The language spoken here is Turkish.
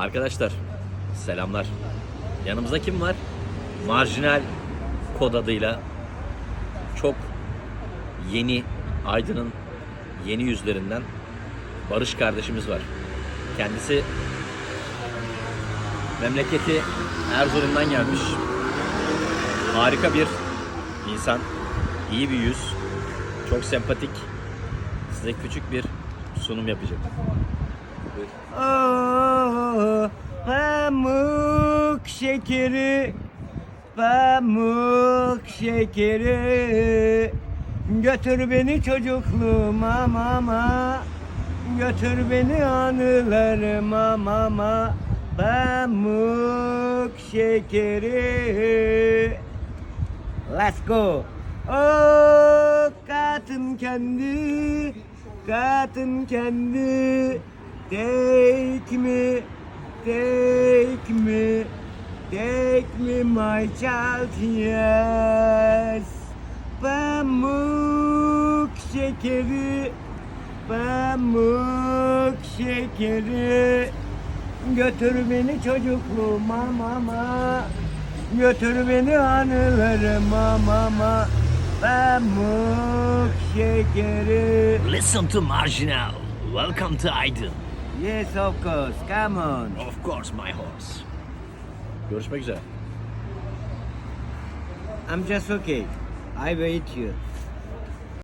Arkadaşlar selamlar. Yanımızda kim var? Marjinal kod adıyla çok yeni Aydın'ın yeni yüzlerinden Barış kardeşimiz var. Kendisi memleketi Erzurum'dan gelmiş. Harika bir insan, iyi bir yüz, çok sempatik. Size küçük bir sunum yapacak. Oh, pamuk şekeri, pamuk şekeri. Götür beni çocukluğuma mama, götür beni anılarıma mama. Pamuk şekeri. Let's go. Oh, katın kendi, katın kendi. Take me, take me, take me my child, yes. Pamuk şekeri, pamuk şekeri. Götür beni çocukluğuma mama, götür beni anılarıma mama. Pamuk şekeri. Listen to Marginal. Welcome to Aydın. Yes, of course. Come on. Of course my horse. Görüşmek üzere. I'm just okay. I wait you.